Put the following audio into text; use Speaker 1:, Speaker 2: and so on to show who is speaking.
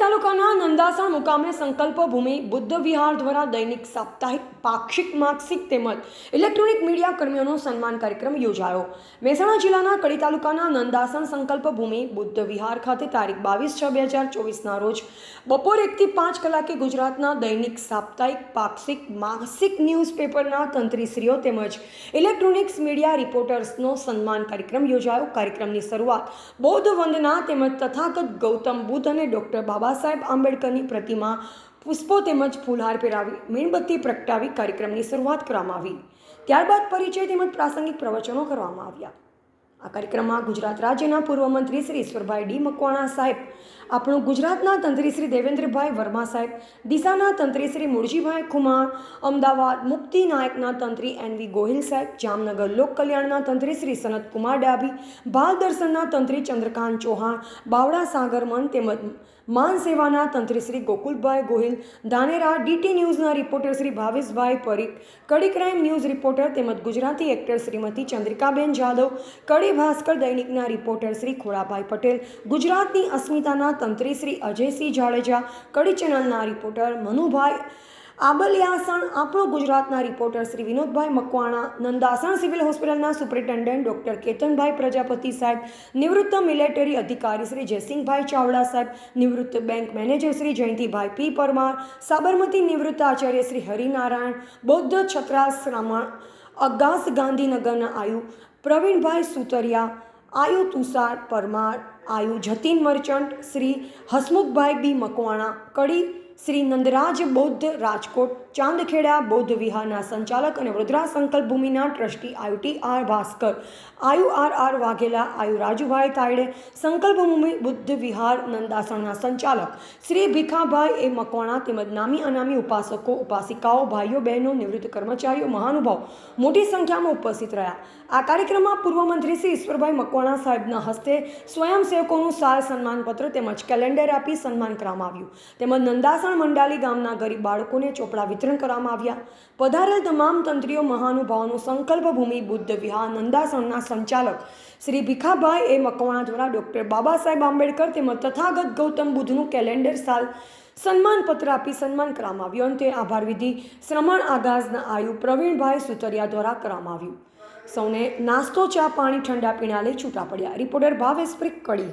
Speaker 1: કડી તાલુકાના નંદાસણ મુકામે સંકલ્પ ભૂમિ બુદ્ધ વિહાર દ્વારા દૈનિક સાપ્તાહિક, પાક્ષિક, માસિક તેમજ ઇલેક્ટ્રોનિક મીડિયા કર્મીઓનો સન્માન કાર્યક્રમ યોજાયો. મહેસાણા જિલ્લાના કડી તાલુકાના નંદાસણ સંકલ્પ ભૂમિ બુદ્ધ વિહાર ખાતે તારીખ બાવીસ છ બે હજાર ચોવીસના રોજ બપોર એકથી પાંચ કલાકે ગુજરાતના દૈનિક સાપ્તાહિક, પાક્ષિક, માસિક ન્યૂઝપેપરના તંત્રીશ્રીઓ તેમજ ઇલેક્ટ્રોનિક્સ મીડિયા રિપોર્ટર્સનો સન્માન કાર્યક્રમ યોજાયો. કાર્યક્રમની શરૂઆત બૌદ્ધ વંદના તેમજ તથાગત ગૌતમ બુદ્ધ અને ડૉક્ટર બાબા સાહેબ આંબેડકરની પ્રતિમા પુષ્પો તેમજ ફૂલહાર પહેરાવી, મીણબત્તી પ્રગટાવી કાર્યક્રમની શરૂઆત કરવામાં આવી. ત્યારબાદ પરિચય તેમજ પ્રાસંગિક પ્રવચનો કરવામાં આવ્યા. આ કાર્યક્રમમાં ગુજરાત રાજ્યના પૂર્વ મંત્રી શ્રી ઈશ્વરભાઈ ડી મકવાણા સાહેબ, આપણું ગુજરાતના તંત્રી શ્રી દેવેન્દ્રભાઈ વર્મા સાહેબ દિશાના તંત્રી શ્રી મુળજીભાઈ ખુમાર અમદાવાદ મુક્તિ નાયકના તંત્રી એન વી ગોહિલ સાહેબ, જામનગર લોક કલ્યાણના તંત્રી શ્રી સનત કુમાર ડાભી, બાલ દર્શનના તંત્રી ચંદ્રકાંત ચૌહાણ બાવડા સાગરમન તેમજ માન સેવાના તંત્રી Shri Gokulbhai Gohil, Dhanera DT ન્યૂઝના reporter Shri Bhaveshbhai Parikh, Kadi crime news reporter તેમજ ગુજરાતી એક્ટર શ્રીમતી ચંદ્રિકાબેન જાદવ કડી ભાસ્કર દૈનિકના રિપોર્ટર શ્રી ખોડાભાઈ પટેલ, ગુજરાતની અસ્મિતાના તંત્રી શ્રી અજયસિંહ જાડેજા, કડી ચેનલના રિપોર્ટર મનુભાઈ આબલિયાસણ, આપણો ગુજરાતના રિપોર્ટર શ્રી વિનોદભાઈ મકવાણા, નંદાસણ સિવિલ હોસ્પિટલના સુપ્રિન્ટેન્ડન્ટ ડૉક્ટર કેતનભાઈ પ્રજાપતિ સાહેબ, નિવૃત્ત મિલિટરી અધિકારી શ્રી જયસિંહભાઈ ચાવડા સાહેબ, નિવૃત્ત bank manager Shri Jayantibhai P Parmar, Sabarmati નિવૃત્ત આચાર્ય શ્રી હરિનારાયણ, બૌદ્ધ છત્રાશ્રમણ અગાસ ગાંધીનગરના આયુ પ્રવીણભાઈ સુતરિયા આયુ તુષાર પરમાર આયુ જતીન મર્ચન્ટ શ્રી હસમુખભાઈ બી મકવાણા કડી શ્રી નંદરાજ બૌદ્ધ રાજકોટ, ચાંદખેડા બૌદ્ધ વિહારના સંચાલક અને વડોદરા સંકલ્પ ભૂમિના ટ્રસ્ટી આયુટી આર ભાસ્કર. આયુ આર આર વાઘેલા, આયુ રાજુભાઈ તાયડે, સંકલ્પ ભૂમિ બુદ્ધ વિહાર નંદાસણના સંચાલક. શ્રી ભીખાભાઈ એ મકવાણા તેમજ નામી અનામી ઉપાસકો, ઉપાસિકાઓ, ભાઈઓ, બહેનો, નિવૃત્ત કર્મચારીઓ, મહાનુભાવ મોટી સંખ્યામાં ઉપસ્થિત રહ્યા. આ કાર્યક્રમમાં પૂર્વ મંત્રી શ્રી ઈશ્વરભાઈ મકવાણા સાહેબના હસ્તે સ્વયંસેવકોનું સાર સન્માનપત્ર તેમજ કેલેન્ડર આપી સન્માન કરવામાં આવ્યું. તેમજ નંદાસણ મંડાલી ગામના ગરીબ બાળકોને ચોપડા વિતરણ કરવામાં આવ્યા. પધારેલ તમામ તંત્રીઓ મહાનુભાવોનું સંકલ્પ ભૂમિ બુદ્ધ વિહાર નંદાસણના સંચાલક શ્રી ભીખાભાઈ એ મકવાણા દ્વારા ડૉક્ટર બાબા સાહેબ આંબેડકર તેમજ તથાગત ગૌતમ બુદ્ધનું કેલેન્ડર સાલ સન્માનપત્ર આપી સન્માન કરવામાં આવ્યું. અંતે આભાર વિધિ શ્રમણ આગાઝના આયુ પ્રવીણભાઈ સુતરિયા દ્વારા કરવામાં આવ્યું. સૌને નાસ્તો, ચા, પાણી ઠંડા પીણા લઈ છૂટા પડ્યા. રિપોર્ટર ભાવેશ પ્રિક કડી